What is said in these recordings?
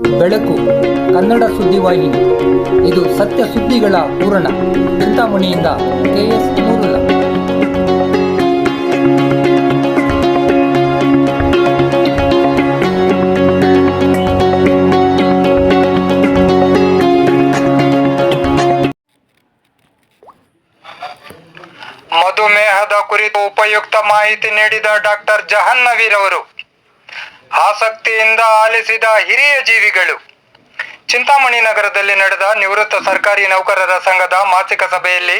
ಬೆಳಕು, ಕನ್ನಡ ಸುದ್ದಿವಾಹಿನಿ ಇದು ಸತ್ಯ ಸುದ್ದಿಗಳ ಪೂರಣ ಚಿಂತಾಮಣಿಯಿಂದ ಕೆಎಸ್ ಮೂರುಲ ಮಧುಮೇಹದ ಕುರಿತು ಉಪಯುಕ್ತ ಮಾಹಿತಿ ನೀಡಿದ ಡಾಕ್ಟರ್ ಜಹನ್ನವೀರ್ ಅವರು ಆಸಕ್ತಿಯಿಂದ ಆಲಿಸಿದ ಹಿರಿಯ ಜೀವಿಗಳು. ಚಿಂತಾಮಣಿ ನಗರದಲ್ಲಿ ನಡೆದ ನಿವೃತ್ತ ಸರ್ಕಾರಿ ನೌಕರರ ಸಂಘದ ಮಾಸಿಕ ಸಭೆಯಲ್ಲಿ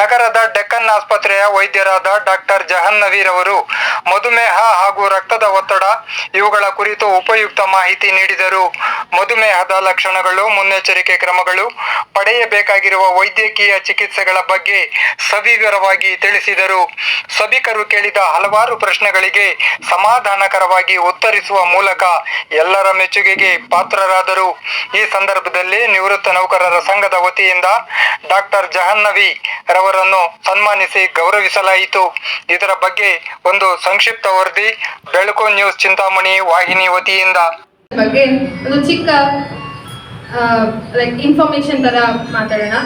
ನಗರದ ಡೆಕ್ಕನ್ ಆಸ್ಪತ್ರೆಯ ವೈದ್ಯರಾದ ಡಾಕ್ಟರ್ ಜಹನ್ನವೀರ್ ಅವರು ಮಧುಮೇಹ ಹಾಗೂ ರಕ್ತದ ಒತ್ತಡ ಇವುಗಳ ಕುರಿತು ಉಪಯುಕ್ತ ಮಾಹಿತಿ ನೀಡಿದರು. ಮಧುಮೇಹದ ಲಕ್ಷಣಗಳು, ಮುನ್ನೆಚ್ಚರಿಕೆ ಕ್ರಮಗಳು, ಪಡೆಯಬೇಕಾಗಿರುವ ವೈದ್ಯಕೀಯ ಚಿಕಿತ್ಸೆಗಳ ಬಗ್ಗೆ ಸವಿವರವಾಗಿ ತಿಳಿಸಿದರು. ಸಭಿಕರು ಕೇಳಿದ ಹಲವಾರು ಪ್ರಶ್ನೆಗಳಿಗೆ ಸಮಾಧಾನಕರವಾಗಿ ಉತ್ತರಿಸುವ ಮೂಲಕ ಎಲ್ಲರ ಮೆಚ್ಚುಗೆಗೆ ಪಾತ್ರರಾದರು. ಸಂದರ್ಭದಲ್ಲಿ ನಿವೃತ್ತ ನೌಕರರ ಸಂಘದ ವತಿಯಿಂದ ಡಾಕ್ಟರ್ ಜಹನ್ನವಿ ರವರನ್ನು ಸನ್ಮಾನಿಸಿ ಗೌರವಿಸಲಾಯಿತು. ಇದರ ಬಗ್ಗೆ ಒಂದು ಸಂಕ್ಷಿಪ್ತ ವರದಿ, ಬೆಳಕು ನ್ಯೂಸ್ ಚಿಂತಾಮಣಿ ವಾಹಿನಿ ವತಿಯಿಂದ. ಬಗ್ಗೆ ಒಂದು ಚಿಕ್ಕ ಲೈಕ್ ಇನ್ಫಾರ್ಮೇಶನ್ ಥರ ಮಾತಾಡೋಣ.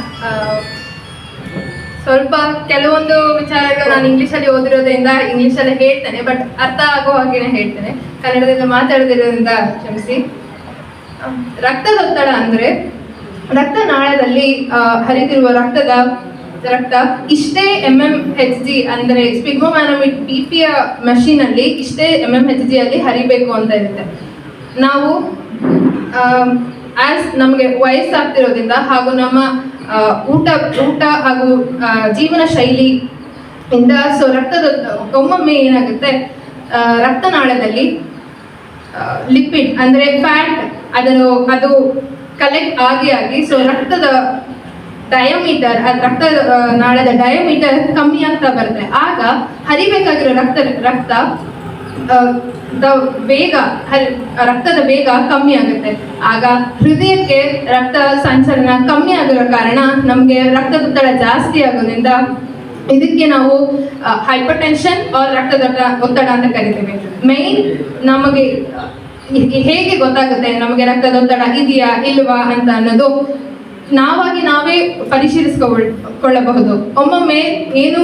ಸ್ವಲ್ಪ ಕೆಲವೊಂದು ವಿಚಾರಗಳು ನಾನು ಇಂಗ್ಲೀಷಲ್ಲಿ ಓದಿರೋದ್ರಿಂದ ಇಂಗ್ಲೀಷಲ್ಲಿ ಹೇಳ್ತೇನೆ ಬಟ್ ಅರ್ಥ ಆಗೋ ಹಾಗೇನೆ ಹೇಳ್ತೇನೆ. ಕನ್ನಡದಿಂದ ಮಾತಾಡದಿರೋದ್ರಿಂದ ಕ್ಷಮಿಸಿ. ರಕ್ತದೊತ್ತಡ ಅಂದ್ರೆ ರಕ್ತನಾಳದಲ್ಲಿ ಹರಿತಿರುವ ರಕ್ತದ ರಕ್ತ ಇಷ್ಟೇ ಎಂ ಎಂ ಹೆಚ್ ಜಿ ಅಂದರೆ ಸ್ಪಿಗ್ಮೋಮ್ಯಾನೋಮಿಟ್ ಬಿ ಪಿಯ ಮಷೀನಲ್ಲಿ ಇಷ್ಟೇ ಎಂ ಎಂ ಹೆಚ್ ಜಿ ಅಲ್ಲಿ ಹರಿಬೇಕು ಅಂತ ಇರುತ್ತೆ. ನಾವು ಆಸ್ ನಮಗೆ ವಯಸ್ಸಾಗ್ತಿರೋದ್ರಿಂದ ಹಾಗೂ ನಮ್ಮ ಊಟ ಊಟ ಹಾಗೂ ಜೀವನ ಶೈಲಿ ಇಂದ ಸೊ ರಕ್ತದ ಒಮ್ಮೊಮ್ಮೆ ಏನಾಗುತ್ತೆ ರಕ್ತನಾಳದಲ್ಲಿ ಲಿಪಿಡ್ ಅಂದ್ರೆ ಫ್ಯಾಟ್ ಅದನ್ನು ಅದು ಕಲೆಕ್ಟ್ ಆಗಿ ಆಗಿ ಸೊ ರಕ್ತದ ಡಯೋಮೀಟರ್ ರಕ್ತ ನಾಳದ ಡಯೋಮೀಟರ್ ಕಮ್ಮಿ ಆಗ್ತಾ ಬರುತ್ತೆ. ಆಗ ಹರಿಬೇಕಾಗಿರೋ ರಕ್ತ ರಕ್ತ ಬೇಗ ರಕ್ತದ ವೇಗ ಕಮ್ಮಿ ಆಗುತ್ತೆ. ಆಗ ಹೃದಯಕ್ಕೆ ರಕ್ತ ಸಂಚಲನ ಕಮ್ಮಿ ಆಗಿರೋ ಕಾರಣ ನಮಗೆ ರಕ್ತದೊತ್ತಡ ಜಾಸ್ತಿ ಆಗೋದ್ರಿಂದ ಇದಕ್ಕೆ ನಾವು ಹೈಪರ್ ಟೆನ್ಷನ್ ಆರ್ ರಕ್ತದೊತ್ತ ಒತ್ತಡ ಅಂತ ಕರಿತೇವೆ. ಮೈನ್ ನಮಗೆ ಹೇಗೆ ಗೊತ್ತಾಗುತ್ತೆ ನಮಗೆ ರಕ್ತದೊತ್ತಡ ಇದೆಯಾ ಇಲ್ವಾ ಅಂತ ಅನ್ನೋದು ನಾವಾಗಿ ನಾವೇ ಪರಿಶೀಲಿಸ್ಕೊಳ್ಕೊಳ್ಳಬಹುದು ಒಮ್ಮೊಮ್ಮೆ ಏನು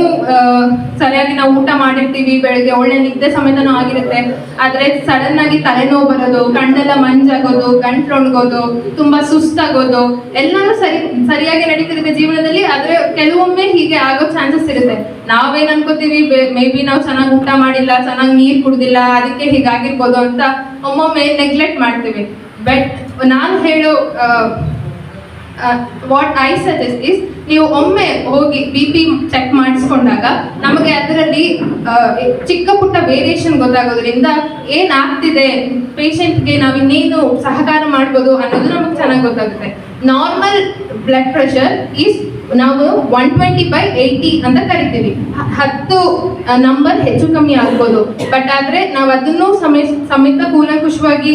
ಸರಿಯಾಗಿ ನಾವು ಊಟ ಮಾಡಿರ್ತೀವಿ, ಬೆಳಗ್ಗೆ ಒಳ್ಳೆ ನಿದ್ದೆ ಸಮೇತನೂ ಆಗಿರುತ್ತೆ. ಆದ್ರೆ ಸಡನ್ ಆಗಿ ತಲೆನೋವು ಬರೋದು, ಕಣ್ಣೆಲ್ಲ ಮಂಜಾಗೋದು, ಗಂಟ್ಲು ಒಣಗೋದು, ತುಂಬಾ ಸುಸ್ತಾಗೋದು, ಎಲ್ಲಾನು ಸರಿ, ಸರಿಯಾಗಿ ನಡೀತಿರುತ್ತೆ ಜೀವನದಲ್ಲಿ, ಆದ್ರೆ ಕೆಲವೊಮ್ಮೆ ಹೀಗೆ ಆಗೋ ಚಾನ್ಸಸ್ ಇರುತ್ತೆ. ನಾವೇನ್ ಅನ್ಕೋತೀವಿ ಮೇ ಬಿ ನಾವು ಚೆನ್ನಾಗಿ ಊಟ ಮಾಡಿಲ್ಲ, ಚೆನ್ನಾಗಿ ನೀರ್ ಕುಡ್ದಿಲ್ಲ, ಅದಕ್ಕೆ ಹೀಗಾಗಿರ್ಬೋದು ಅಂತ ಒಮ್ಮೊಮ್ಮೆ ನೆಗ್ಲೆಕ್ಟ್ ಮಾಡ್ತೀವಿ. ಬಟ್ ನಾನು ಹೇಳೋ ವಾಟ್ ಐ ಸಜೆಸ್ಟ್ ಇಸ್ ನೀವು ಒಮ್ಮೆ ಹೋಗಿ ಬಿ ಪಿ ಚೆಕ್ ಮಾಡಿಸ್ಕೊಂಡಾಗ ನಮಗೆ ಅದರಲ್ಲಿ ಚಿಕ್ಕ ಪುಟ್ಟ ವೇರಿಯೇಷನ್ ಗೊತ್ತಾಗೋದ್ರಿಂದ ಏನಾಗ್ತಿದೆ? ಪೇಷಂಟ್ಗೆ ನಾವು ಇನ್ನೇನು ಸಹಕಾರ ಮಾಡ್ಬೋದು ಅನ್ನೋದು ನಮಗೆ ಚೆನ್ನಾಗಿ ಗೊತ್ತಾಗುತ್ತೆ. ನಾರ್ಮಲ್ ಬ್ಲಡ್ ಪ್ರೆಷರ್ ಈಸ್ ನಾವು ಒನ್ ಟ್ವೆಂಟಿ ಬೈ ಏಯ್ಟಿ ಅಂತ ಕರಿತೀವಿ. ಹತ್ತು ನಂಬರ್ ಹೆಚ್ಚು ಕಮ್ಮಿ ಆಗ್ಬೋದು. ಬಟ್ ಆದರೆ ನಾವು ಅದನ್ನು ಸಮೇತ ಕೂಲಂಕುಷವಾಗಿ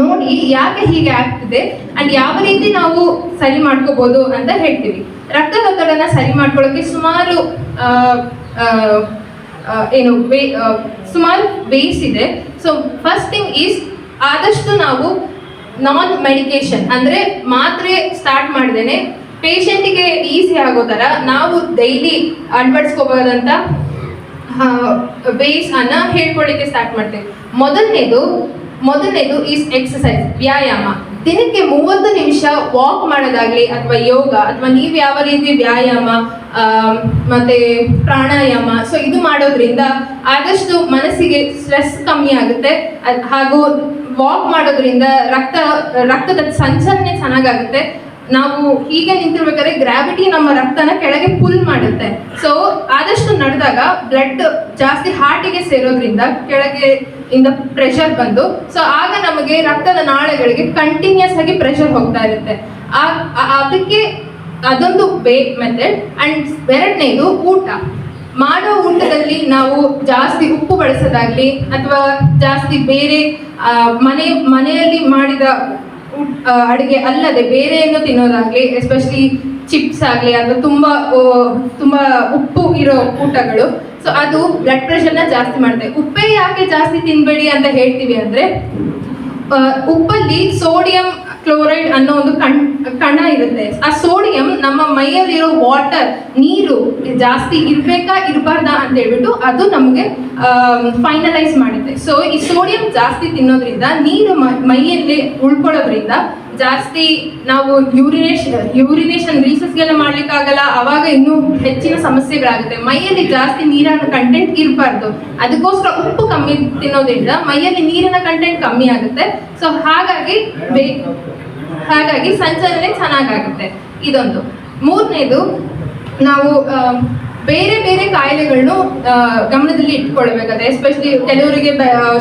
ನೋಡಿ ಯಾಕೆ ಹೀಗೆ ಆಗ್ತಿದೆ ಅಂಡ್ ಯಾವ ರೀತಿ ನಾವು ಸರಿ ಮಾಡ್ಕೋಬಹುದು ಅಂತ ಹೇಳ್ತೀವಿ. ರಕ್ತದೊತ್ತಡನ ಸರಿ ಮಾಡ್ಕೊಳ್ಳೋಕೆ ಸುಮಾರು ಏನು ಸುಮಾರು ವೇಸ್ ಇದೆ. ಸೊ ಫಸ್ಟ್ ಥಿಂಗ್ ಈಸ್ ಆದಷ್ಟು ನಾವು ನಾನ್ ಮೆಡಿಕೇಶನ್ ಅಂದ್ರೆ ಮಾತ್ರೆ ಸ್ಟಾರ್ಟ್ ಮಾಡ್ದೇನೆ ಪೇಷಂಟಿಗೆ ಈಸಿ ಆಗೋ ಥರ ನಾವು ಡೈಲಿ ಅಳವಡಿಸ್ಕೋಬಹುದಂತ ವೇಸ್ ಅನ್ನ ಹೇಳ್ಕೊಳ್ಳಿಕ್ಕೆ ಸ್ಟಾರ್ಟ್ ಮಾಡ್ತೇವೆ. ಮೊದಲನೇದು ಮೊದಲನೇದು ಈಸ್ ಎಕ್ಸಸೈಸ್ ವ್ಯಾಯಾಮ. ದಿನಕ್ಕೆ ಮೂವತ್ತು ನಿಮಿಷ ವಾಕ್ ಮಾಡೋದಾಗ್ಲಿ ಅಥವಾ ಯೋಗ ಅಥವಾ ನೀವು ಯಾವ ರೀತಿ ವ್ಯಾಯಾಮ ಮತ್ತೆ ಪ್ರಾಣಾಯಾಮ ಸೊ ಇದು ಮಾಡೋದ್ರಿಂದ ಆದಷ್ಟು ಮನಸ್ಸಿಗೆ ಸ್ಟ್ರೆಸ್ ಕಮ್ಮಿ ಆಗುತ್ತೆ. ಹಾಗೂ ವಾಕ್ ಮಾಡೋದ್ರಿಂದ ರಕ್ತ, ರಕ್ತದ ಸಂಚಲನೆ ಚೆನ್ನಾಗಾಗುತ್ತೆ. ನಾವು ಹೀಗೆ ನಿಂತಿರ್ಬೇಕಾದ್ರೆ ಗ್ರಾವಿಟಿ ನಮ್ಮ ರಕ್ತನ ಕೆಳಗೆ ಪುಲ್ ಮಾಡುತ್ತೆ. ಸೊ ಆದಷ್ಟು ನಡೆದಾಗ ಬ್ಲಡ್ ಜಾಸ್ತಿ ಹಾರ್ಟಿಗೆ ಸೇರೋದ್ರಿಂದ ಕೆಳಗೆ ಇಂದ ಪ್ರೆಷರ್ ಬಂದು. ಸೊ ಆಗ ನಮಗೆ ರಕ್ತದ ನಾಳಗಳಿಗೆ ಕಂಟಿನ್ಯೂಸ್ ಆಗಿ ಪ್ರೆಷರ್ ಹೋಗ್ತಾ ಇರುತ್ತೆ. ಅದಕ್ಕೆ ಅದೊಂದು ಬೇ ಮೆಥಡ್ ಅಂಡ್ ಎರಡನೇದು ಊಟ. ಮಾಡೋ ಊಟದಲ್ಲಿ ನಾವು ಜಾಸ್ತಿ ಉಪ್ಪು ಬಳಸೋದಾಗ್ಲಿ ಅಥವಾ ಜಾಸ್ತಿ ಬೇರೆ ಮನೆ, ಮನೆಯಲ್ಲಿ ಮಾಡಿದ ಅಡುಗೆ ಅಲ್ಲದೆ ಬೇರೆ ಏನು ತಿನ್ನೋದಾಗ್ಲಿ ಎಸ್ಪೆಷಲಿ ಚಿಪ್ಸ್ ಆಗಲಿ ಅಥವಾ ತುಂಬ ತುಂಬ ಉಪ್ಪು ಇರೋ ಊಟಗಳು ಸೊ ಅದು ಬ್ಲಡ್ ಪ್ರೆಷರ್ನ ಜಾಸ್ತಿ ಮಾಡುತ್ತೆ. ಉಪ್ಪೇ ಯಾಕೆ ಜಾಸ್ತಿ ತಿನ್ಬೇಡಿ ಅಂತ ಹೇಳ್ತೀವಿ ಅಂದ್ರೆ ಉಪ್ಪಲ್ಲಿ ಸೋಡಿಯಂ ಕ್ಲೋರೈಡ್ ಅನ್ನೋ ಒಂದು ಕಣ್, ಕಣ ಇರುತ್ತೆ. ಆ ಸೋಡಿಯಂ ನಮ್ಮ ಮೈಯಲ್ಲಿರೋ ವಾಟರ್ ನೀರು ಜಾಸ್ತಿ ಇರ್ಬೇಕಾ, ಇರಬಾರ್ದ ಅಂತ ಹೇಳ್ಬಿಟ್ಟು ಅದು ನಮಗೆ ಫೈನಲೈಸ್ ಮಾಡುತ್ತೆ. ಸೊ ಈ ಸೋಡಿಯಂ ಜಾಸ್ತಿ ತಿನ್ನೋದ್ರಿಂದ, ನೀರು ಮೈಯಲ್ಲಿ ಉಳ್ಕೊಳ್ಳೋದ್ರಿಂದ ಜಾಸ್ತಿ ನಾವು ಯೂರಿನೇಷನ್ ಯೂರಿನೇಷನ್ ರೀಸಸ್ಗೆಲ್ಲ ಮಾಡ್ಲಿಕ್ಕಾಗಲ್ಲ, ಅವಾಗ ಇನ್ನೂ ಹೆಚ್ಚಿನ ಸಮಸ್ಯೆಗಳಾಗುತ್ತೆ. ಮೈಯಲ್ಲಿ ಜಾಸ್ತಿ ನೀರಿನ ಕಂಟೆಂಟ್ ಇರಬಾರ್ದು. ಅದಕ್ಕೋಸ್ಕರ ಉಪ್ಪು ಕಮ್ಮಿ ತಿನ್ನೋದ್ರಿಂದ ಮೈಯಲ್ಲಿ ನೀರಿನ ಕಂಟೆಂಟ್ ಕಮ್ಮಿ ಆಗುತ್ತೆ. ಸೊ ಹಾಗಾಗಿ ಹಾಗಾಗಿ ಸಂಚಲನೆ ಚೆನ್ನಾಗಾಗುತ್ತೆ. ಇದೊಂದು. ಮೂರನೇದು, ನಾವು ಬೇರೆ ಬೇರೆ ಕಾಯಿಲೆಗಳನ್ನು ಗಮನದಲ್ಲಿ ಇಟ್ಕೊಳ್ಬೇಕಾದ್ರೆ ಎಸ್ಪೆಷಲಿ ಕೆಲವರಿಗೆ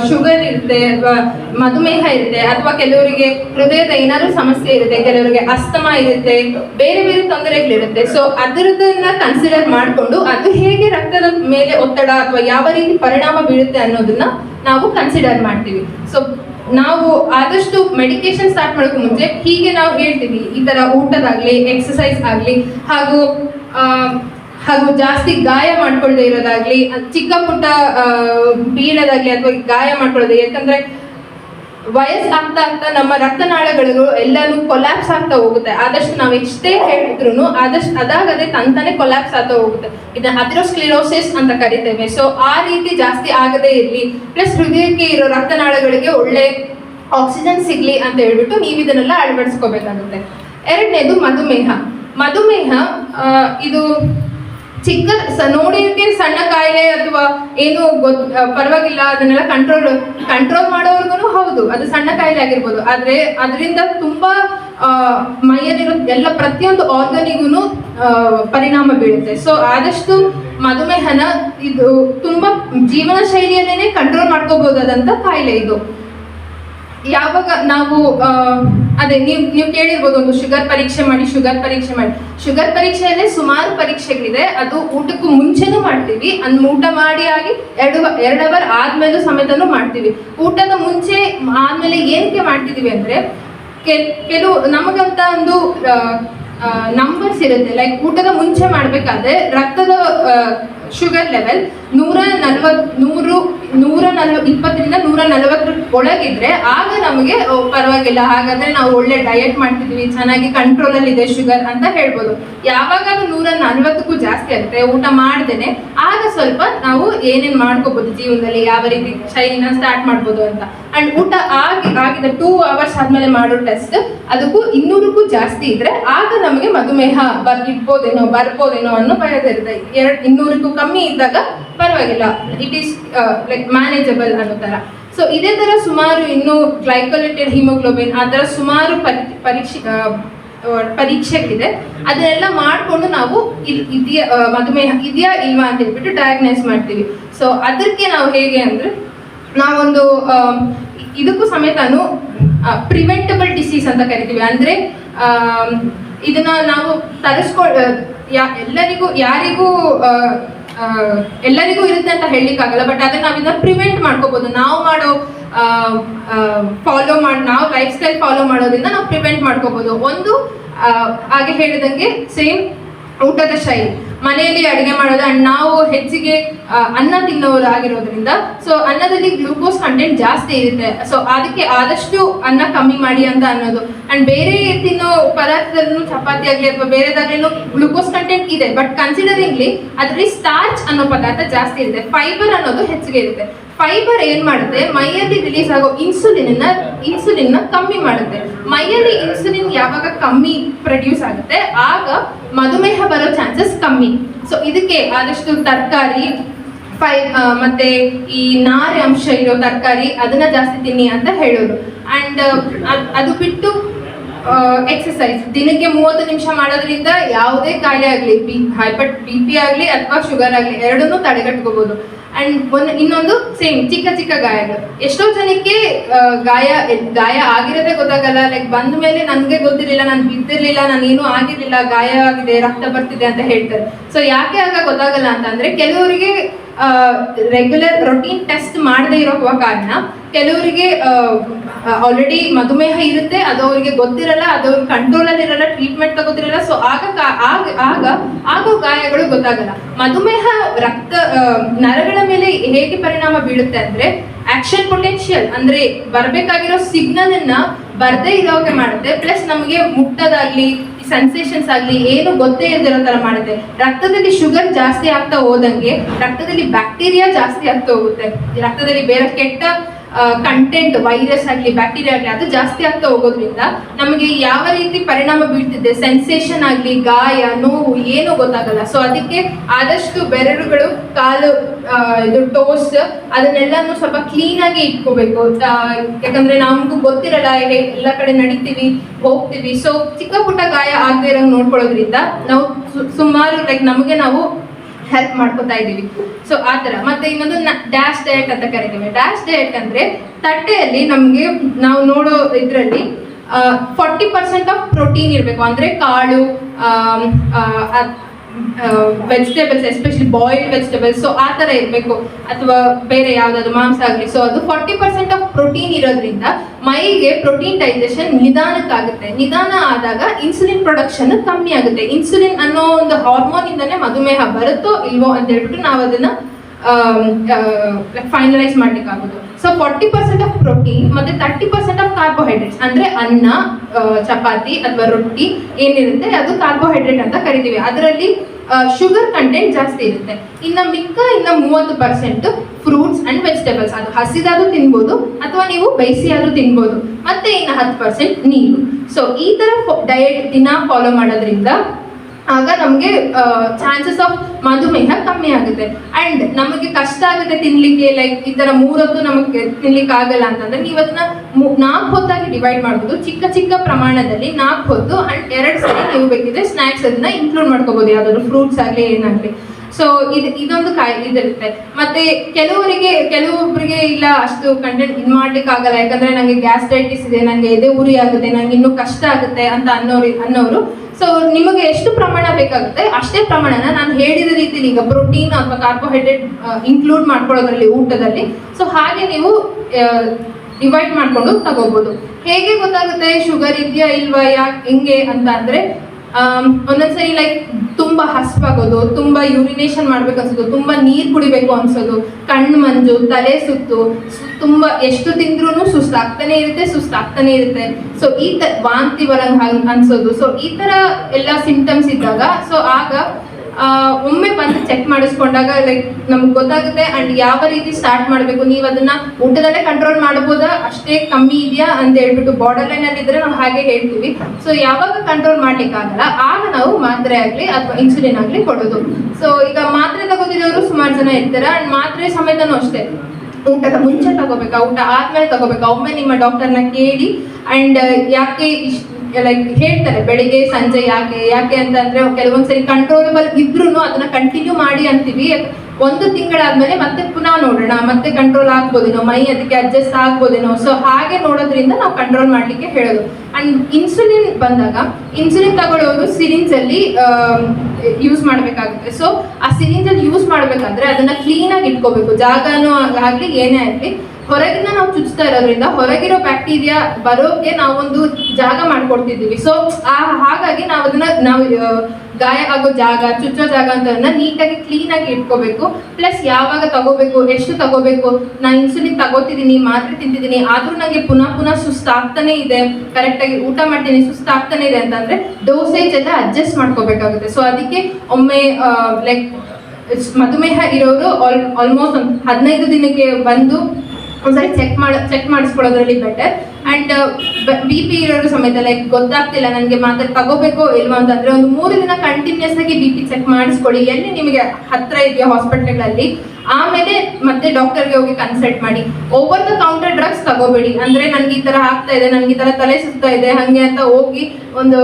ಶುಗರ್ ಇರುತ್ತೆ ಅಥವಾ ಮಧುಮೇಹ ಇರುತ್ತೆ, ಅಥವಾ ಕೆಲವರಿಗೆ ಹೃದಯದ ಏನಾದರೂ ಸಮಸ್ಯೆ ಇರುತ್ತೆ, ಕೆಲವರಿಗೆ ಅಸ್ತಮ ಇರುತ್ತೆ, ಬೇರೆ ಬೇರೆ ತೊಂದರೆಗಳಿರುತ್ತೆ. ಸೊ ಅದರದನ್ನ ಕನ್ಸಿಡರ್ ಮಾಡಿಕೊಂಡು ಅದು ಹೇಗೆ ರಕ್ತದ ಮೇಲೆ ಒತ್ತಡ ಅಥವಾ ಯಾವ ರೀತಿ ಪರಿಣಾಮ ಬೀಳುತ್ತೆ ಅನ್ನೋದನ್ನ ನಾವು ಕನ್ಸಿಡರ್ ಮಾಡ್ತೀವಿ. ಸೊ ನಾವು ಆದಷ್ಟು ಮೆಡಿಕೇಶನ್ ಸ್ಟಾರ್ಟ್ ಮಾಡೋಕೆ ಮುಂಚೆ ಹೀಗೆ ನಾವು ಹೇಳ್ತೀವಿ. ಈ ತರ ಊಟದಾಗ್ಲಿ ಎಕ್ಸಸೈಸ್ ಆಗ್ಲಿ, ಹಾಗೂ ಹಾಗೂ ಜಾಸ್ತಿ ಗಾಯ ಮಾಡ್ಕೊಳ್ಳದೆ ಇರೋದಾಗ್ಲಿ ಚಿಕ್ಕ ಪುಟ್ಟ ಬೀಳೋದಾಗ್ಲಿ ಅಥವಾ ಗಾಯ ಮಾಡ್ಕೊಳ್ಳೋದು, ಯಾಕಂದ್ರೆ ವಯಸ್ಸಾಗ್ತಾ ಆಗ್ತಾ ನಮ್ಮ ರಕ್ತನಾಳಗಳು ಎಲ್ಲಾನು ಕೊಲ್ಯಾಪ್ಸ್ ಆಗ್ತಾ ಹೋಗುತ್ತೆ. ಆದಷ್ಟು ನಾವು ಎಷ್ಟೇ ಹೇಳಿದ್ರು ಆದಷ್ಟು ಅದಾಗದೆ ತಂತಾನೆ ಕೊಲ್ಯಾಪ್ಸ್ ಆಗ್ತಾ ಹೋಗುತ್ತೆ. ಇದನ್ನ ಅಥ್ರೋಸ್ಕ್ಲಿರೋಸಿಸ್ ಅಂತ ಕರಿತೇವೆ. ಸೊ ಆ ರೀತಿ ಜಾಸ್ತಿ ಆಗದೇ ಇರಲಿ. ಪ್ಲಸ್ ಹೃದಯಕ್ಕೆ ಇರೋ ರಕ್ತನಾಳಗಳಿಗೆ ಒಳ್ಳೆ ಆಕ್ಸಿಜನ್ ಸಿಗ್ಲಿ ಅಂತ ಹೇಳ್ಬಿಟ್ಟು ನೀವು ಇದನ್ನೆಲ್ಲ ಅಳವಡಿಸ್ಕೋಬೇಕಾಗುತ್ತೆ. ಎರಡನೇದು ಮಧುಮೇಹ. ಮಧುಮೇಹ ಇದು ಚಿಕ್ಕ ನೋಡೋಕೆ ಸಣ್ಣ ಕಾಯಿಲೆ ಅಥವಾ ಏನು ಪರವಾಗಿಲ್ಲ, ಅದನ್ನೆಲ್ಲ ಕಂಟ್ರೋಲ್ ಕಂಟ್ರೋಲ್ ಮಾಡೋರ್ಗು ಹೌದು, ಅದು ಸಣ್ಣ ಕಾಯಿಲೆ ಆಗಿರ್ಬೋದು. ಆದ್ರೆ ಅದರಿಂದ ತುಂಬಾ ಮೈಯಲ್ಲಿರೋ ಎಲ್ಲ ಪ್ರತಿಯೊಂದು ಆರ್ಗನಿಗೂ ಪರಿಣಾಮ ಬೀಳುತ್ತೆ. ಸೊ ಆದಷ್ಟು ಮಧುಮೇಹನ ಇದು ತುಂಬಾ ಜೀವನ ಶೈಲಿಯಲ್ಲೇನೆ ಕಂಟ್ರೋಲ್ ಮಾಡ್ಕೋಬಹುದಾದಂತ ಕಾಯಿಲೆ ಇದು. ಯಾವಾಗ ನಾವು ಅದೇ ನೀವು ನೀವು ಕೇಳಿರ್ಬೋದು ಒಂದು ಶುಗರ್ ಪರೀಕ್ಷೆ ಮಾಡಿ ಶುಗರ್ ಪರೀಕ್ಷೆ ಮಾಡಿ. ಶುಗರ್ ಪರೀಕ್ಷೆಯಲ್ಲೇ ಸುಮಾರು ಪರೀಕ್ಷೆಗಳಿದೆ. ಅದು ಊಟಕ್ಕೂ ಮುಂಚೆನೂ ಮಾಡ್ತೀವಿ. ಅನ್, ಊಟ ಮಾಡಿ ಆಗಿ ಎರಡು ಎರಡು ಅವರ್ ಆದ್ಮೇಲೆ ಸಮೇತನೂ ಮಾಡ್ತೀವಿ. ಊಟದ ಮುಂಚೆ ಆದ್ಮೇಲೆ ಏನಕ್ಕೆ ಮಾಡ್ತಿದೀವಿ ಅಂದ್ರೆ ಕೆಲ್ ಕೆಲವು, ನಮಗಂತ ಒಂದು ನಂಬರ್ಸ್ ಇರುತ್ತೆ. ಲೈಕ್ ಊಟದ ಮುಂಚೆ ಮಾಡ್ಬೇಕಾದ್ರೆ ರಕ್ತದ ಶುಗರ್ ಲೆವೆಲ್ ನೂರ ನಲ್ವತ್, ನೂರು, ನೂರ ನಲ್ವ, ಇಪ್ಪತ್ತರಿಂದ ನೂರ ನಲವತ್ತರ ಒಳಗಿದ್ರೆ ಆಗ ನಮಗೆ ಪರವಾಗಿಲ್ಲ. ಹಾಗಾದ್ರೆ ನಾವು ಒಳ್ಳೆ ಡಯಟ್ ಮಾಡ್ತಿದ್ವಿ, ಚೆನ್ನಾಗಿ ಕಂಟ್ರೋಲ್ ಅಲ್ಲಿ ಇದೆ ಶುಗರ್ ಅಂತ ಹೇಳ್ಬೋದು. ಯಾವಾಗ ನೂರ ನಲ್ವತ್ತಕ್ಕೂ ಜಾಸ್ತಿ ಆಗುತ್ತೆ ಊಟ ಮಾಡ್ದೇನೆ, ಆಗ ಸ್ವಲ್ಪ ನಾವು ಏನೇನ್ ಮಾಡ್ಕೋಬಹುದು ಜೀವನದಲ್ಲಿ, ಯಾವ ರೀತಿ ಶೈಲಿನ ಸ್ಟಾರ್ಟ್ ಮಾಡ್ಬೋದು ಅಂತ. ಅಂಡ್ ಊಟ ಆಗಿ, ಆಗಿದ ಟೂ ಅವರ್ಸ್ ಆದ್ಮೇಲೆ ಮಾಡೋ ಟೆಸ್ಟ್ ಅದಕ್ಕೂ ಇನ್ನೂರಕ್ಕೂ ಜಾಸ್ತಿ ಇದ್ರೆ ಆಗ ನಮಗೆ ಮಧುಮೇಹ ಬರ್ ಇರ್ಬೋದೇನೋ ಬರ್ಬೋದೇನೋ ಅನ್ನೋ ಭಯದಿರುತ್ತೆ ಎರಡ್, ಇನ್ನೂರಕ್ಕೂ ಕಮ್ಮಿ ಇದ್ದಾಗ ಪರವಾಗಿಲ್ಲ. ಇಟ್ ಈಸ್ ಲೈಕ್ ಮ್ಯಾನೇಜಬಲ್ ಅನ್ನೋ ತರ. ಸೊ ಇದೇ ತರ ಸುಮಾರು ಇನ್ನು ಗ್ಲೈಕೋಲಿಟೆಡ್ ಹಿಮೋಗ್ಲೋಬಿನ್ ಆ ಥರ ಸುಮಾರು ಪರಿ, ಪರೀಕ್ಷೆ ಪರೀಕ್ಷೆಗಳಿದೆ. ಅದನ್ನೆಲ್ಲ ಮಾಡಿಕೊಂಡು ನಾವು ಇಲ್ಲಿ ಇದೆಯಾ ಮಧುಮೇಹ ಇದೆಯಾ ಇಲ್ವಾ ಅಂತ ಹೇಳ್ಬಿಟ್ಟು ಡಯಾಗ್ನೈಸ್ ಮಾಡ್ತೀವಿ. ಸೊ ಅದಕ್ಕೆ ನಾವು ಹೇಗೆ ಅಂದ್ರೆ, ನಾವೊಂದು ಇದಕ್ಕೂ ಸಮೇತನು ಪ್ರಿವೆಂಟಬಲ್ ಡಿಸೀಸ್ ಅಂತ ಕರಿತೀವಿ. ಅಂದ್ರೆ ಇದನ್ನ ನಾವು ತರಿಸ್ಕೊ ಯಾ, ಎಲ್ಲರಿಗೂ, ಯಾರಿಗೂ ಎಲ್ಲರಿಗೂ ಇರುತ್ತೆ ಅಂತ ಹೇಳಲಿಕ್ಕಾಗಲ್ಲ ಬಟ್ ಅದನ್ನ ನಾವಿನ್ನ ಪ್ರಿವೆಂಟ್ ಮಾಡ್ಕೋಬಹುದು ನಾವು ಮಾಡೋ ಫಾಲೋ ಮಾಡಿ, ನಾವು ಲೈಫ್ ಸ್ಟೈಲ್ ಫಾಲೋ ಮಾಡೋದ್ರಿಂದ ನಾವು ಪ್ರಿವೆಂಟ್ ಮಾಡ್ಕೋಬಹುದು ಒಂದು ಹಾಗೆ ಹೇಳಿದಂಗೆ ಸೇಮ್ ಊಟದ ಶೈಲಿ. ಮನೆಯಲ್ಲಿ ಅಡುಗೆ ಮಾಡೋದು ಅಂಡ್ ನಾವು ಹೆಚ್ಚಿಗೆ ಅನ್ನ ತಿನ್ನೋರು ಆಗಿರೋದ್ರಿಂದ ಸೊ ಅನ್ನದಲ್ಲಿ ಗ್ಲೂಕೋಸ್ ಕಂಟೆಂಟ್ ಜಾಸ್ತಿ ಇರುತ್ತೆ. ಸೊ ಅದಕ್ಕೆ ಆದಷ್ಟು ಅನ್ನ ಕಮ್ಮಿ ಮಾಡಿ ಅಂತ ಅನ್ನೋದು. ಅಂಡ್ ಬೇರೆ ತಿನ್ನೋ ಪದಾರ್ಥದಲ್ಲೂ ಚಪಾತಿ ಆಗಲಿ ಅಥವಾ ಬೇರೆದಾಗ್ಲೂ ಗ್ಲೂಕೋಸ್ ಕಂಟೆಂಟ್ ಇದೆ. ಬಟ್ ಕನ್ಸಿಡರಿಂಗ್ಲಿ ಅದರಲ್ಲಿ ಸ್ಟಾರ್ಚ್ ಅನ್ನೋ ಪದಾರ್ಥ ಜಾಸ್ತಿ ಇರುತ್ತೆ. ಫೈಬರ್ ಅನ್ನೋದು ಹೆಚ್ಚಿಗೆ ಇರುತ್ತೆ. ಫೈಬರ್ ಏನ್ ಮಾಡುತ್ತೆ? ಮೈಯಲ್ಲಿ ರಿಲೀಸ್ ಆಗೋ ಇನ್ಸುಲಿನ್ ಇನ್ಸುಲಿನ್ ಕಮ್ಮಿ ಮಾಡುತ್ತೆ. ಮೈಯಲ್ಲಿ ಇನ್ಸುಲಿನ್ ಯಾವಾಗ ಕಮ್ಮಿ ಪ್ರೊಡ್ಯೂಸ್ ಆಗುತ್ತೆ, ಆಗ ಮಧುಮೇಹ ಬರೋ ಚಾನ್ಸಸ್ ಕಮ್ಮಿ. ಸೊ ಇದಕ್ಕೆ ಆದಷ್ಟು ತರಕಾರಿ ಫೈ ಮತ್ತೆ ಈ ನಾರಿ ಅಂಶ ಇರೋ ತರಕಾರಿ, ಅದನ್ನ ಜಾಸ್ತಿ ತಿನ್ನಿ ಅಂತ ಹೇಳೋದು. ಅಂಡ್ ಅದು ಬಿಟ್ಟು ಎಕ್ಸಸೈಸ್ ದಿನಕ್ಕೆ ಮೂವತ್ತು ನಿಮಿಷ ಮಾಡೋದ್ರಿಂದ ಯಾವುದೇ ಕಾಯಿಲೆ ಆಗಲಿ, ಬಿ ಹೈಪರ್ ಬಿ ಪಿ ಆಗಲಿ ಅಥವಾ ಶುಗರ್ ಆಗಲಿ, ಎರಡನ್ನೂ ತಡೆಗಟ್ಕೋಬಹುದು ಅಂಡ್ ಒಂದು ಇನ್ನೊಂದು ಸೇಮ್ ಚಿಕ್ಕ ಚಿಕ್ಕ ಗಾಯಗಳು. ಎಷ್ಟೋ ಜನಕ್ಕೆ ಗಾಯ ಗಾಯ ಆಗಿರೋದೇ ಗೊತ್ತಾಗಲ್ಲ. ಲೈಕ್ ಬಂದ ಮೇಲೆ ನನಗೆ ಗೊತ್ತಿರಲಿಲ್ಲ, ನಾನು ಬಿದ್ದಿರಲಿಲ್ಲ, ನಾನು ಆಗಿರ್ಲಿಲ್ಲ, ಗಾಯ ಆಗಿದೆ, ರಕ್ತ ಬರ್ತಿದೆ ಅಂತ ಹೇಳ್ತಾರೆ. ಸೊ ಯಾಕೆ ಆಗ ಗೊತ್ತಾಗಲ್ಲ ಅಂತಂದ್ರೆ ಕೆಲವರಿಗೆ ರೆಗ್ಯುಲರ್ ರೊಟೀನ್ ಟೆಸ್ಟ್ ಮಾಡದೇ ಇರೋ ಕಾರಣ ಕೆಲವರಿಗೆ ಆಲ್ರೆಡಿ ಮಧುಮೇಹ ಇರುತ್ತೆ, ಅದು ಅವರಿಗೆ ಗೊತ್ತಿರಲ್ಲ, ಅದು ಅವ್ರ ಕಂಟ್ರೋಲ್ ಅಲ್ಲಿ ಇರಲ್ಲ ಟ್ರೀಟ್ಮೆಂಟ್ ತಗೋತಿರಲ್ಲ ಸೊ ಆಗ ಆಗ ಆಗ ಆಗೋ ಗಾಯಗಳು ಗೊತ್ತಾಗಲ್ಲ. ಮಧುಮೇಹ ರಕ್ತ ನರಗಳ ಮೇಲೆ ಹೇಗೆ ಪರಿಣಾಮ ಬೀಳುತ್ತೆ ಅಂದ್ರೆ ಆಕ್ಷನ್ ಪೊಟೆನ್ಶಿಯಲ್ ಅಂದ್ರೆ ಬರಬೇಕಾಗಿರೋ ಸಿಗ್ನಲ್ ಅನ್ನ ಬರ್ದೇ ಇರೋಕೆ ಮಾಡುತ್ತೆ ಪ್ಲಸ್ ನಮಗೆ ಮುಟ್ಟದಾಗ್ಲಿ ಸೆನ್ಸೇಷನ್ಸ್ ಆಗಲಿ, ಏನು ಗೊತ್ತೇ ಇಲ್ದಿರೋ ಥರ ಮಾಡುತ್ತೆ ರಕ್ತದಲ್ಲಿ ಶುಗರ್ ಜಾಸ್ತಿ ಆಗ್ತಾ ಹೋದಂಗೆ, ರಕ್ತದಲ್ಲಿ ಬ್ಯಾಕ್ಟೀರಿಯಾ ಜಾಸ್ತಿ ಆಗ್ತಾ ಹೋಗುತ್ತೆ. ರಕ್ತದಲ್ಲಿ ಬೇರೆ ಕೆಟ್ಟ ಕಂಟೆಂಟ್ ವೈರಸ್ ಆಗಲಿ ಬ್ಯಾಕ್ಟೀರಿಯಾ ಆಗಲಿ, ಅದು ಜಾಸ್ತಿ ಆಗ್ತಾ ಹೋಗೋದ್ರಿಂದ ನಮಗೆ ಯಾವ ರೀತಿ ಪರಿಣಾಮ ಬೀಳ್ತಿದೆ ಸೆನ್ಸೇಷನ್ ಆಗಲಿ, ಗಾಯ, ನೋವು, ಏನೂ ಗೊತ್ತಾಗಲ್ಲ. ಸೊ ಅದಕ್ಕೆ ಆದಷ್ಟು ಬೆರಳುಗಳು, ಕಾಲು ಇದು ಟೋಸ್ ಅದನ್ನೆಲ್ಲಾನು ಸ್ವಲ್ಪ ಕ್ಲೀನ್ ಆಗಿ ಇಟ್ಕೋಬೇಕು. ಯಾಕಂದ್ರೆ ನಮಗೂ ಗೊತ್ತಿರಲ್ಲ ಎಲ್ಲ ಕಡೆ ನಡಿತೀವಿ, ಹೋಗ್ತೀವಿ. ಸೊ ಚಿಕ್ಕ ಪುಟ್ಟ ಗಾಯ ಆಗದೆ ಇರೋಂಗ್ ನೋಡ್ಕೊಳ್ಳೋದ್ರಿಂದ ನಾವು ಸುಮಾರು ಲೈಕ್ ನಮಗೆ ನಾವು ಹೆಲ್ಪ್ ಮಾಡ್ಕೊತಾ ಇದ್ದೀವಿ. ಸೊ ಆ ಥರ. ಮತ್ತೆ ಇನ್ನೊಂದು ಡ್ಯಾಶ್ ಡಯಟ್ ಅಂತ ಕರಿತೇವೆ. ಡ್ಯಾಶ್ ಡಯಟ್ ಅಂದ್ರೆ ತಟ್ಟೆಯಲ್ಲಿ ನಮಗೆ ನಾವು ನೋಡೋ ಇದರಲ್ಲಿ ಫಾರ್ಟಿ ಪರ್ಸೆಂಟ್ ಆಫ್ ಪ್ರೋಟೀನ್ ಇರಬೇಕು. ಅಂದ್ರೆ ಕಾಳು vegetables especially boiled vegetables so ಆ ಥರ ಇರಬೇಕು. ಅಥವಾ ಬೇರೆ ಯಾವುದಾದ್ರು ಮಾಂಸ ಆಗಲಿ. ಸೊ ಅದು ಫಾರ್ಟಿ ಪರ್ಸೆಂಟ್ ಆಫ್ ಪ್ರೋಟೀನ್ ಇರೋದ್ರಿಂದ ಮೈಗೆ ಪ್ರೋಟೀನ್ ಡೈಜೆಷನ್ ನಿಧಾನಕ್ಕಾಗುತ್ತೆ. ನಿಧಾನ ಆದಾಗ ಇನ್ಸುಲಿನ್ ಪ್ರೊಡಕ್ಷನ್ ಕಮ್ಮಿ ಆಗುತ್ತೆ. ಇನ್ಸುಲಿನ್ ಅನ್ನೋ ಒಂದು ಹಾರ್ಮೋನ್ ಇಂದಾನೆ ಮಧುಮೇಹ ಬರುತ್ತೋ ಇಲ್ವೋ ಅಂತ ಹೇಳ್ಬಿಟ್ಟು ನಾವು ಅದನ್ನ finalise ಮಾಡ್ಲಿಕ್ಕಾಗೋದು. So forty percent of protein ಮತ್ತೆ ತರ್ಟಿ ಪರ್ಸೆಂಟ್ ಆಫ್ ಕಾರ್ಬೋಹೈಡ್ರೇಟ್ಸ್ ಅಂದ್ರೆ ಅನ್ನ ಚಪಾತಿ ಅಥವಾ ರೊಟ್ಟಿ ಏನಿರುತ್ತೆ, ಅದು ಕಾರ್ಬೋಹೈಡ್ರೇಟ್ ಅಂತ ಕರಿತೀವಿ. ಅದರಲ್ಲಿ ಶುಗರ್ ಕಂಟೆಂಟ್ ಜಾಸ್ತಿ ಇರುತ್ತೆ. ಇನ್ನ ಮಿಕ್ಕ ಇನ್ನ ಮೂವತ್ತು ಪರ್ಸೆಂಟ್ ಫ್ರೂಟ್ಸ್ ಅಂಡ್ ವೆಜಿಟೇಬಲ್ಸ್ ಅದು ಹಸಿದಾದ್ರೂ ತಿನ್ಬೋದು, ಅಥವಾ ನೀವು ಬೇಯಿಸಿಯಾದ್ರೂ ತಿನ್ಬೋದು. ಮತ್ತೆ ಇನ್ನ ಹತ್ತು ಪರ್ಸೆಂಟ್ ನೀರು. ಸೊ ಈ ತರ ಡಯಟ್ ದಿನ ಫಾಲೋ ಮಾಡೋದ್ರಿಂದ ಆಗ ನಮಗೆ ಚಾನ್ಸಸ್ ಆಫ್ ಮಧುಮೇಹ ಕಮ್ಮಿ ಆಗುತ್ತೆ. ಅಂಡ್ ನಮಗೆ ಕಷ್ಟ ಆಗುತ್ತೆ ತಿನ್ಲಿಕ್ಕೆ ಲೈಕ್ ಈ ತರ ಮೂರೊತ್ತು ನಮಗೆ ತಿನ್ಲಿಕ್ಕೆ ಆಗಲ್ಲ ಅಂತಂದ್ರೆ ನೀವು ಅದನ್ನ ನಾಲ್ಕು ಹೊತ್ತಾಗಿ ಡಿವೈಡ್ ಮಾಡ್ಬೋದು. ಚಿಕ್ಕ ಚಿಕ್ಕ ಪ್ರಮಾಣದಲ್ಲಿ ನಾಲ್ಕು ಹೊತ್ತು ಅಂಡ್ ಎರಡು ಸರಿ ನೀವು ಬೇಕಿದ್ರೆ ಸ್ನಾಕ್ಸ್ ಅದನ್ನ ಇನ್ಕ್ಲೂಡ್ ಮಾಡ್ಕೋಬಹುದು ಯಾವ್ದಾದ್ರು ಫ್ರೂಟ್ಸ್ ಆಗಲಿ ಏನಾಗಲಿ. ಸೊ ಇದು ಇದೊಂದು ಇದಿರುತ್ತೆ. ಮತ್ತೆ ಕೆಲವರಿಗೆ ಕೆಲವೊಬ್ಬರಿಗೆ ಇಲ್ಲ ಅಷ್ಟು ಕಂಟೆಂಟ್ ಇದು ಮಾಡ್ಲಿಕ್ಕೆ ಆಗಲ್ಲ ಯಾಕಂದ್ರೆ ನಂಗೆ ಗ್ಯಾಸ್ಟ್ರೈಟಿಸ್ ಇದೆ, ನಂಗೆ ಎದೆ ಉರಿ ಆಗುತ್ತೆ, ನಂಗೆ ಇನ್ನೂ ಕಷ್ಟ ಆಗುತ್ತೆ ಅಂತ ಅನ್ನೋರು ಅನ್ನೋರು. ಸೊ ನಿಮಗೆ ಎಷ್ಟು ಪ್ರಮಾಣ ಬೇಕಾಗುತ್ತೆ? ಅಷ್ಟೇ ಪ್ರಮಾಣನ ನಾನು ಹೇಳಿದ ರೀತಿಲಿ ಈಗ ಪ್ರೋಟೀನ್ ಅಥವಾ ಕಾರ್ಬೋಹೈಡ್ರೇಟ್ ಇನ್ಕ್ಲೂಡ್ ಮಾಡ್ಕೊಳ್ಳೋದ್ರಲ್ಲಿ, ಊಟದಲ್ಲಿ. ಸೊ ಹಾಗೆ ನೀವು ಡಿವೈಡ್ ಮಾಡ್ಕೊಂಡು ತಗೋಬಹುದು ಹೇಗೆ ಗೊತ್ತಾಗುತ್ತೆ? ಶುಗರ್ ಇದೆಯಾ ಇಲ್ವಾ? ಯಾಕೆ, ಹೆಂಗೆ ಅಂತ ಅಂದ್ರೆ ಒಂದೊಂದ್ಸರಿ ಲೈಕ್ ತುಂಬಾ ಹಸ್ವಾಗೋದು ತುಂಬಾ ಯೂರಿನೇಷನ್ ಮಾಡ್ಬೇಕು ಅನ್ಸೋದು, ತುಂಬಾ ನೀರು ಕುಡಿಬೇಕು ಅನ್ಸೋದು, ಕಣ್ಣು ಮಂಜು, ತಲೆ ಸುತ್ತು ತುಂಬಾ ಎಷ್ಟು ತಿಂದ್ರೂ ಸುಸ್ತಾಗ್ತಾನೆ ಇರುತ್ತೆ ಸುಸ್ತಾಗ್ತಾನೆ ಇರುತ್ತೆ. ಸೊ ಈ ತ, ವಾಂತಿ ಬರಂಗ್ ಅನ್ಸೋದು. ಸೊ ಈ ತರ ಎಲ್ಲ ಸಿಂಪ್ಟಮ್ಸ್ ಇದ್ದಾಗ ಸೊ ಆಗ ಒಮ್ಮೆ ಬಂದು ಚೆಕ್ ಮಾಡಿಸ್ಕೊಂಡಾಗ ಲೈಕ್ ನಮ್ಗೆ ಗೊತ್ತಾಗುತ್ತೆ ಅಂಡ್ ಯಾವ ರೀತಿ ಸ್ಟಾರ್ಟ್ ಮಾಡಬೇಕು. ನೀವು ಅದನ್ನ ಊಟದಲ್ಲೇ ಕಂಟ್ರೋಲ್ ಮಾಡ್ಬೋದಾ? ಅಷ್ಟೇ ಕಮ್ಮಿ ಇದೆಯಾ ಅಂತ ಹೇಳ್ಬಿಟ್ಟು ಬಾರ್ಡರ್ ಲೈನ್ ಅಲ್ಲಿ ಇದ್ರೆ ನಾವು ಹಾಗೆ ಹೇಳ್ತೀವಿ. ಸೊ ಯಾವಾಗ ಕಂಟ್ರೋಲ್ ಮಾಡ್ಲಿಕ್ಕೆ ಆಗಲ್ಲ, ಆಗ ನಾವು ಮಾತ್ರೆ ಆಗ್ಲಿ ಅಥವಾ ಇನ್ಸುಲಿನ್ ಆಗ್ಲಿ ಕೊಡೋದು. ಸೊ ಈಗ ಮಾತ್ರೆ ತಗೋದಿರೋರು ಸುಮಾರು ಜನ ಇರ್ತಾರೆ ಅಂಡ್ ಮಾತ್ರೆ ಸಮೇತನೂ ಅಷ್ಟೇ. ಊಟದ ಮುಂಚೆ ತಗೋಬೇಕಾ? ಊಟ ಆದ್ಮೇಲೆ ತಗೋಬೇಕಾ? ಒಮ್ಮೆ ನಿಮ್ಮ ಡಾಕ್ಟರ್ನ ಕೇಳಿ ಅಂಡ್ ಯಾಕೆ ಇಷ್ಟ ಲೈಕ್ ಹೇಳ್ತಾರೆ, ಬೆಳಿಗ್ಗೆ, ಸಂಜೆ ಯಾಕೆ ಯಾಕೆ ಅಂತ ಅಂದ್ರೆ ಕೆಲವೊಂದ್ಸರಿ ಕಂಟ್ರೋಲಬಲ್ ಇದ್ರೂ ಅದನ್ನ ಕಂಟಿನ್ಯೂ ಮಾಡಿ ಅಂತೀವಿ. ಒಂದು ತಿಂಗಳಾದ್ಮೇಲೆ ಮತ್ತೆ ಪುನಃ ನೋಡೋಣ, ಮತ್ತೆ ಕಂಟ್ರೋಲ್ ಆಗ್ಬೋದೇನೋ, ಮೈ ಅದಕ್ಕೆ ಅಡ್ಜಸ್ಟ್ ಆಗ್ಬೋದೇನೋ. ಸೊ ಹಾಗೆ ನೋಡೋದ್ರಿಂದ ನಾವು ಕಂಟ್ರೋಲ್ ಮಾಡ್ಲಿಕ್ಕೆ ಹೇಳೋದು. ಅಂಡ್ ಇನ್ಸುಲಿನ್ ಬಂದಾಗ ಇನ್ಸುಲಿನ್ ತಗೊಳ್ಳೋದು ಸಿರಿಂಜ್ ಅಲ್ಲಿ ಯೂಸ್ ಮಾಡಬೇಕಾಗುತ್ತೆ. ಸೊ ಆ ಸಿರಿಂಜ್ ಅಲ್ಲಿ ಯೂಸ್ ಮಾಡ್ಬೇಕಂದ್ರೆ ಅದನ್ನ ಕ್ಲೀನ್ ಆಗಿ ಇಟ್ಕೋಬೇಕು. ಜಾಗನೂ ಆಗ್ಲಿ, ಏನೇ ಆಗ್ಲಿ ಹೊರಗಿನ ನಾವು ಚುಚ್ತಾ ಇರೋದ್ರಿಂದ ಹೊರಗಿರೋ ಬ್ಯಾಕ್ಟೀರಿಯಾ ಬರೋಕೆ ನಾವೊಂದು ಜಾಗ ಮಾಡ್ಕೊಡ್ತಿದ್ದೀವಿ ಸೊ ಆ ಹಾಗಾಗಿ ನಾವು ಅದನ್ನ, ನಾವು ಗಾಯ ಆಗೋ ಜಾಗ, ಚುಚ್ಚೋ ಜಾಗ ಅಂತ ನೀಟಾಗಿ ಕ್ಲೀನ್ ಆಗಿ ಇಟ್ಕೋಬೇಕು. ಪ್ಲಸ್ ಯಾವಾಗ ತಗೋಬೇಕು, ಎಷ್ಟು ತಗೋಬೇಕು ನಾನು ಇನ್ಸುಲಿನ್ ತಗೋತಿದ್ದೀನಿ ಮಾತ್ರೆ ತಿಂತಿದ್ದೀನಿ ಆದ್ರೂ ನನಗೆ ಪುನಃ ಪುನಃ ಸುಸ್ತಾಗ್ತಾನೆ ಇದೆ. ಕರೆಕ್ಟಾಗಿ ಊಟ ಮಾಡ್ತೀನಿ, ಸುಸ್ತಾಗ್ತಾನೆ ಇದೆ ಅಂತಂದ್ರೆ ಡೋಸೇಜ್ ಎಲ್ಲ ಅಡ್ಜಸ್ಟ್ ಮಾಡ್ಕೋಬೇಕಾಗುತ್ತೆ. ಸೊ ಅದಕ್ಕೆ ಒಮ್ಮೆ ಲೈಕ್ ಮಧುಮೇಹ ಇರೋರು ಆಲ್ ಆಲ್ಮೋಸ್ಟ್ ಒಂದು ಹದಿನೈದು ದಿನಕ್ಕೆ ಬಂದು ಒಂದ್ಸರಿ ಚೆಕ್ ಮಾಡ ಚೆಕ್ ಮಾಡಿಸ್ಕೊಳ್ಳೋದ್ರಲ್ಲಿ ಬೆಟರ್ ಅಂಡ್ ಬಿ ಪಿ ಇರೋರು ಸಮೇತ ಲೈಕ್ ಗೊತ್ತಾಗ್ತಿಲ್ಲ ನನಗೆ ಮಾತ್ರ ತಗೋಬೇಕೋ ಇಲ್ವಾ ಅಂತಂದ್ರೆ, ಒಂದು ಮೂರು ದಿನ ಕಂಟಿನ್ಯೂಸ್ ಆಗಿ ಬಿ ಪಿ ಚೆಕ್ ಮಾಡಿಸ್ಕೊಳ್ಳಿ. ಎಲ್ಲಿ ನಿಮಗೆ ಹತ್ರ ಇದೆಯಾ ಹಾಸ್ಪಿಟಲ್ಗಳಲ್ಲಿ ಆಮೇಲೆ ಮತ್ತೆ ಡಾಕ್ಟರ್ಗೆ ಹೋಗಿ ಕನ್ಸಲ್ಟ್ ಮಾಡಿ. ಓವರ್ ದ ಕೌಂಟರ್ ಡ್ರಗ್ಸ್ ತಗೋಬೇಡಿ. ಅಂದ್ರೆ ನನ್ಗೆ ಈ ತರ ಆಗ್ತಾ ಇದೆ ನನ್ಗೆ ಈ ತರ ತಲೆ ಸುತ್ತಾ ಇದೆ, ಹಂಗೆ ಅಂತ ಹೋಗಿ ಒಂದು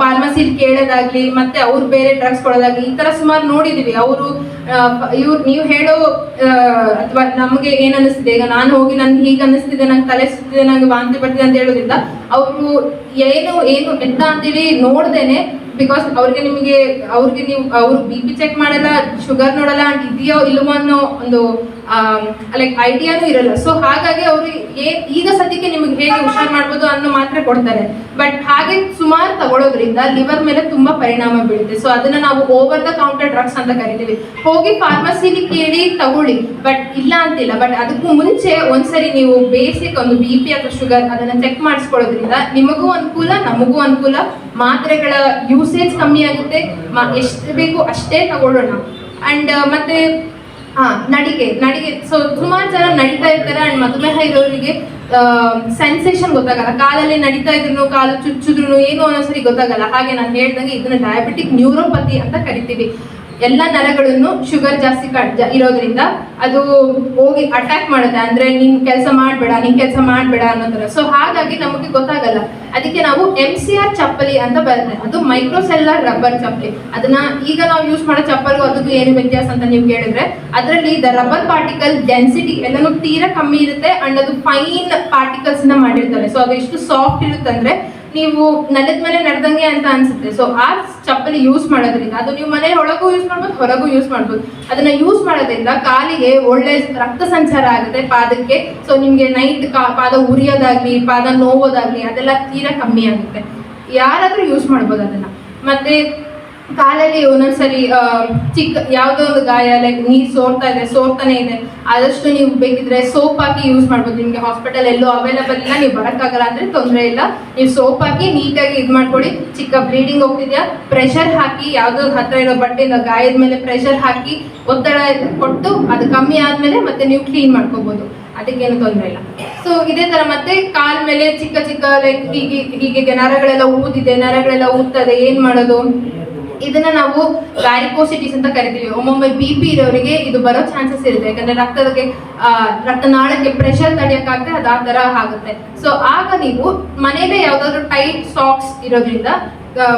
ಫಾರ್ಮಸಿಲಿ ಕೇಳೋದಾಗ್ಲಿ, ಮತ್ತೆ ಅವ್ರು ಬೇರೆ ಡ್ರಗ್ಸ್ ಕೊಡೋದಾಗ್ಲಿ, ಈ ತರ ಸುಮಾರು ನೋಡಿದೀವಿ. ಅವರು ಇವ್ರು, ನೀವು ಹೇಳೋ ಅಥವಾ ನಮಗೆ ಏನ್ ಅನಿಸ್ತಿದೆ ಈಗ ನಾನು ಹೋಗಿ ನನ್ಗೆ ಹೀಗೆ ಅನಿಸ್ತಿದೆ ನಂಗೆ ತಲೆ ಸುತ್ತಿದೆ, ನಂಗೆ ವಾಂತಿ ಬರ್ತಿದೆ ಅಂತ ಹೇಳೋದ್ರಿಂದ, ಅವರು ಏನು ಏನು, ಎಂತ ಅಂತೇಳಿ ನೋಡ್ದೇನೆ ಬಿಕಾಸ್ ಅವ್ರಿಗೆ ನಿಮಗೆ, ಅವ್ರಿಗೆ ನೀವು, ಅವ್ರು ಬಿ ಪಿ ಚೆಕ್ ಮಾಡಲ್ಲ ಶುಗರ್ ನೋಡಲ್ಲ ಅಂಡ್ ಇದೆಯೋ ಇಲ್ವೋ ಅನ್ನೋ ಒಂದು ಲೈಕ್ ಐಡಿಯಾನು ಇರಲ್ಲ. ಸೊ ಹಾಗಾಗಿ ಅವರು ಈಗ ಸದ್ಯಕ್ಕೆ ನಿಮಗೆ ಹೇಗೆ ಹುಷಾರ್ ಮಾಡ್ಬೋದು ಅನ್ನೋ ಮಾತ್ರ ಕೊಡ್ತಾರೆ. ಬಟ್ ಹಾಗೆ ಸುಮಾರು ತಗೊಳ್ಳೋದ್ರಿಂದ ಲಿವರ್ ಮೇಲೆ ತುಂಬಾ ಪರಿಣಾಮ ಬೀಳುತ್ತೆ. ಸೊ ಅದನ್ನ ನಾವು ಓವರ್ ದ ಕೌಂಟರ್ ಡ್ರಗ್ಸ್ ಅಂತ ಕರಿತೀವಿ. ಹೋಗಿ ಫಾರ್ಮಸಿಲಿ ಕೇಳಿ, ತಗೊಳ್ಳಿ. ಬಟ್ ಇಲ್ಲ ಅಂತಿಲ್ಲ. ಬಟ್ ಅದಕ್ಕೂ ಮುಂಚೆ ಒಂದ್ಸರಿ ನೀವು ಬೇಸಿಕ್ ಒಂದು ಬಿ ಪಿ ಅಥವಾ ಶುಗರ್ ಅದನ್ನ ಚೆಕ್ ಮಾಡಿಸ್ಕೊಳ್ಳೋದ್ರಿಂದ ನಿಮಗೂ ಅನುಕೂಲ, ನಮಗೂ ಅನುಕೂಲ ಮಾತ್ರೆಗಳ ಯೂಸೇಜ್ ಕಮ್ಮಿ ಆಗುತ್ತೆ. ಎಷ್ಟು ಬೇಕು ಅಷ್ಟೇ ತಗೊಳ್ಳೋಣ. ಅಂಡ್ ಮತ್ತೆ ಹಾ ನಡಿಗೆ ನಡಿಗೆ. ಸೊ ಸುಮಾರು ಜನ ನಡೀತಾ ಇರ್ತಾರೆ ಅಂಡ್ ಮಧುಮೇಹ ಇರೋರಿಗೆ ಸೆನ್ಸೇಷನ್ ಗೊತ್ತಾಗಲ್ಲ. ಕಾಲಲ್ಲಿ ನಡೀತಾ ಇದ್ರು ಕಾಲು ಚುಚ್ಚಿದ್ರು ಏನು ಅನ್ನೋಸರಿ ಗೊತ್ತಾಗಲ್ಲ. ಹಾಗೆ ನಾನು ಹೇಳ್ದಂಗೆ ಇದನ್ನ ಡಯಾಬಿಟಿಕ್ ನ್ಯೂರೋಪತಿ ಅಂತ ಕರಿತೀವಿ. ಎಲ್ಲ ನರಗಳನ್ನು ಶುಗರ್ ಜಾಸ್ತಿ ಕಟ್ ಇರೋದ್ರಿಂದ ಅದು ಹೋಗಿ ಅಟ್ಯಾಕ್ ಮಾಡುತ್ತೆ. ಅಂದ್ರೆ ನಿನ್ ಕೆಲಸ ಮಾಡ್ಬೇಡ, ನಿನ್ ಕೆಲಸ ಮಾಡ್ಬೇಡ ಅನ್ನೋ ಸೊ ಹಾಗಾಗಿ ನಮಗೆ ಗೊತ್ತಾಗಲ್ಲ. ಅದಕ್ಕೆ ನಾವು ಎಂ ಸಿ ಆರ್ ಚಪ್ಪಲಿ ಅಂತ ಬರುತ್ತೆ ಅದು ಮೈಕ್ರೋಸೆಲ್ಲರ್ ರಬ್ಬರ್ ಚಪ್ಪಲಿ. ಅದನ್ನ ಈಗ ನಾವು ಯೂಸ್ ಮಾಡೋ ಚಪ್ಪಲು ಅದಕ್ಕೂ ಏನು ವ್ಯತ್ಯಾಸ ಅಂತ ನೀವು ಕೇಳಿದ್ರೆ, ಅದರಲ್ಲಿ ದ ರಬ್ಬರ್ ಪಾರ್ಟಿಕಲ್ ಡೆನ್ಸಿಟಿ ಎಲ್ಲನೂ ತೀರಾ ಕಮ್ಮಿ ಇರುತ್ತೆ ಅಂಡ್ ಅದು ಫೈನ್ ಪಾರ್ಟಿಕಲ್ಸ್ನ ಮಾಡಿರ್ತಾರೆ. ಸೊ ಅದು ಎಷ್ಟು ಸಾಫ್ಟ್ ಇರುತ್ತೆ ಅಂದ್ರೆ ನೀವು ನೆಲದ ಮೇಲೆ ನಡೆದಂಗೆ ಅಂತ ಅನ್ಸುತ್ತೆ. ಸೊ ಆ ಚಪ್ಪಲಿ ಯೂಸ್ ಮಾಡೋದ್ರಿಂದ, ಅದು ನೀವು ಮನೆ ಒಳಗೂ ಯೂಸ್ ಮಾಡ್ಬೋದು, ಹೊರಗೂ ಯೂಸ್ ಮಾಡ್ಬೋದು. ಅದನ್ನ ಯೂಸ್ ಮಾಡೋದ್ರಿಂದ ಕಾಲಿಗೆ ಒಳ್ಳೆ ರಕ್ತ ಸಂಚಾರ ಆಗುತ್ತೆ ಪಾದಕ್ಕೆ. ಸೊ ನಿಮ್ಗೆ ನೈಟ್ ಪಾದ ಉರಿಯೋದಾಗ್ಲಿ, ಪಾದ ನೋವೋದಾಗ್ಲಿ ಅದೆಲ್ಲ ತೀರಾ ಕಮ್ಮಿ ಆಗುತ್ತೆ. ಯಾರಾದ್ರೂ ಯೂಸ್ ಮಾಡ್ಬೋದು ಅದನ್ನ. ಮತ್ತೆ ಕಾಲಲ್ಲಿ ಒಂದೊಂದ್ಸರಿ ಚಿಕ್ಕ ಯಾವುದೋ ಒಂದು ಗಾಯ ಲೈಕ್ ನೀರು ಸೋರ್ತಾ ಇದೆ, ಸೋರ್ತಾನೆ ಇದೆ, ಆದಷ್ಟು ನೀವು ಬೇಕಿದ್ರೆ ಸೋಪ್ ಹಾಕಿ ಯೂಸ್ ಮಾಡ್ಬೋದು. ನಿಮ್ಗೆ ಹಾಸ್ಪಿಟಲ್ ಎಲ್ಲೂ ಅವೈಲಬಲ್ ಇಲ್ಲ, ನೀವು ಬರಕ್ಕಾಗಲ್ಲ ಅಂದ್ರೆ ತೊಂದರೆ ಇಲ್ಲ. ನೀವು ಸೋಪ್ ಹಾಕಿ ನೀಟಾಗಿ ಇದು ಮಾಡ್ಕೊಳ್ಳಿ. ಚಿಕ್ಕ ಬ್ಲೀಡಿಂಗ್ ಹೋಗ್ತಿದ್ಯಾ? ಪ್ರೆಷರ್ ಹಾಕಿ, ಯಾವುದೋ ಹತ್ರ ಇರೋ ಬಟ್ಟೆಯಿಂದ ಗಾಯದ ಮೇಲೆ ಪ್ರೆಷರ್ ಹಾಕಿ ಒತ್ತಡ ಕೊಟ್ಟು ಅದು ಕಮ್ಮಿ ಆದ್ಮೇಲೆ ಮತ್ತೆ ನೀವು ಕ್ಲೀನ್ ಮಾಡ್ಕೋಬಹುದು ಅದಕ್ಕೇನು ತೊಂದರೆ ಇಲ್ಲ. ಸೊ ಇದೇ ತರ ಮತ್ತೆ ಕಾಲ್ ಮೇಲೆ ಚಿಕ್ಕ ಚಿಕ್ಕ ಲೈಕ್ ಹೀಗೆ ಹೀಗೆ ನರಗಳೆಲ್ಲ ಊದಿದೆ, ನರಗಳೆಲ್ಲ ಊದ್ತದೆ, ಏನ್ ಮಾಡೋದು? ಇದನ್ನ ನಾವು ವ್ಯಾರಿಕೋಸಿಟಿಸ್ ಅಂತ ಕರಿತೀವಿ. ಒಮ್ಮೊಮ್ಮೆ ಬಿ ಪಿ ಇರೋರಿಗೆ ಇದು ಬರೋ ಚಾನ್ಸಸ್ ಇರುತ್ತೆ. ಯಾಕಂದ್ರೆ ರಕ್ತದಕ್ಕೆ ರಕ್ತನಾಳಕ್ಕೆ ಪ್ರೆಷರ್ ತಡೆಯಕ್ಕಾಗದೆ ಅದು ಆ ತರ ಆಗುತ್ತೆ. ಸೊ ಆಗ ನೀವು ಮನೆಯಲ್ಲೇ ಯಾವ್ದಾದ್ರು ಟೈಟ್ ಸಾಕ್ಸ್ ಇರೋದ್ರಿಂದ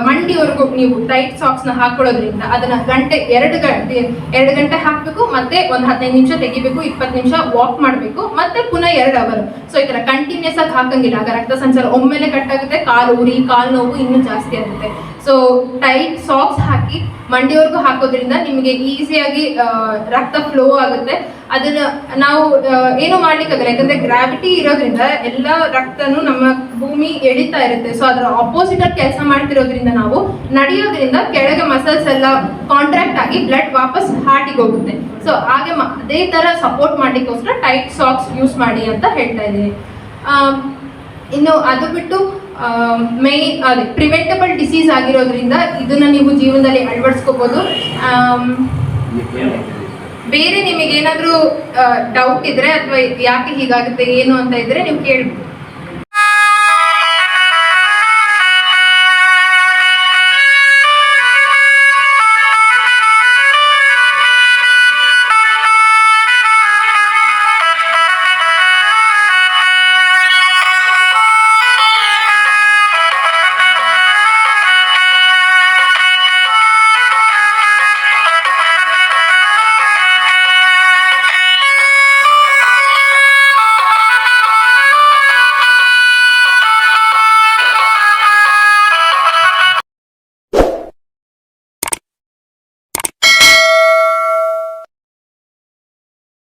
ಮಂಡಿವರೆಗೂ ನೀವು ಟೈಟ್ ಸಾಕ್ಸ್ನ ಹಾಕೊಳ್ಳೋದ್ರಿಂದ ಅದನ್ನ ಗಂಟೆ, ಎರಡು ಗಂಟೆ ಎರಡು ಗಂಟೆ ಹಾಕ್ಬೇಕು, ಮತ್ತೆ ಒಂದ್ ಹದಿನೈದು ನಿಮಿಷ ತೆಗಿಬೇಕು, ಇಪ್ಪತ್ತು ನಿಮಿಷ ವಾಕ್ ಮಾಡಬೇಕು, ಮತ್ತೆ ಪುನಃ ಎರಡು ಅವರ್ ಸೊ ಈ ತರ ಕಂಟಿನ್ಯೂಸ್ ಆಗಿ ಹಾಕಂಗಿಲ್ಲ. ಆಗ ರಕ್ತ ಸಂಚಾರ ಒಮ್ಮೆಲೆ ಕಟ್ ಆಗುತ್ತೆ, ಕಾಲು ಉರಿ, ಕಾಲು ನೋವು ಇನ್ನೂ ಜಾಸ್ತಿ ಆಗುತ್ತೆ. ಸೊ ಟೈಟ್ ಸಾಕ್ಸ್ ಹಾಕಿ ಮಂಡಿಯವರೆಗೂ ಹಾಕೋದ್ರಿಂದ ನಿಮಗೆ ಈಸಿಯಾಗಿ ರಕ್ತ ಫ್ಲೋ ಆಗುತ್ತೆ. ಅದನ್ನ ನಾವು ಏನು ಮಾಡ್ಲಿಕ್ಕಾಗಲ್ಲ. ಯಾಕಂದ್ರೆ ಗ್ರಾವಿಟಿ ಇರೋದ್ರಿಂದ ಎಲ್ಲ ರಕ್ತನು ನಮ್ಮ ಭೂಮಿ ಎಳಿತಾ ಇರುತ್ತೆ. ಸೊ ಅದರ ಅಪೋಸಿಟ್ ಆಗಿ ಕೆಲಸ ಮಾಡ್ತಿರೋದ್ರಿಂದ ನಾವು ನಡೆಯೋದ್ರಿಂದ ಕೆಳಗೆ ಮಸಲ್ಸ್ ಎಲ್ಲ ಕಾಂಟ್ರಾಕ್ಟ್ ಆಗಿ ಬ್ಲಡ್ ವಾಪಸ್ ಹಾರ್ಟಿಗೆ ಹೋಗುತ್ತೆ. ಸೊ ಹಾಗೆ ಅದೇ ತರ ಸಪೋರ್ಟ್ ಮಾಡ್ಲಿಕ್ಕೋಸ್ಕರ ಟೈಟ್ ಸಾಕ್ಸ್ ಯೂಸ್ ಮಾಡಿ ಅಂತ ಹೇಳ್ತಾ ಇದ್ದೀನಿ. ಇನ್ನು ಅದು ಬಿಟ್ಟು ಮೈ ಅದೇ ಪ್ರಿವೆಂಟಬಲ್ ಡಿಸೀಸ್ ಆಗಿರೋದ್ರಿಂದ ಇದನ್ನ ನೀವು ಜೀವನದಲ್ಲಿ ಅಳವಡಿಸ್ಕೋಬಹುದು ಆಮ್, ಬೇರೆ ನಿಮಗೆ ಏನಾದರೂ ಡೌಟ್ ಇದ್ರೆ ಅಥವಾ ಯಾಕೆ ಹೀಗಾಗುತ್ತೆ ಏನು ಅಂತ ಇದ್ರೆ ನೀವು ಕೇಳ್ಬೋದು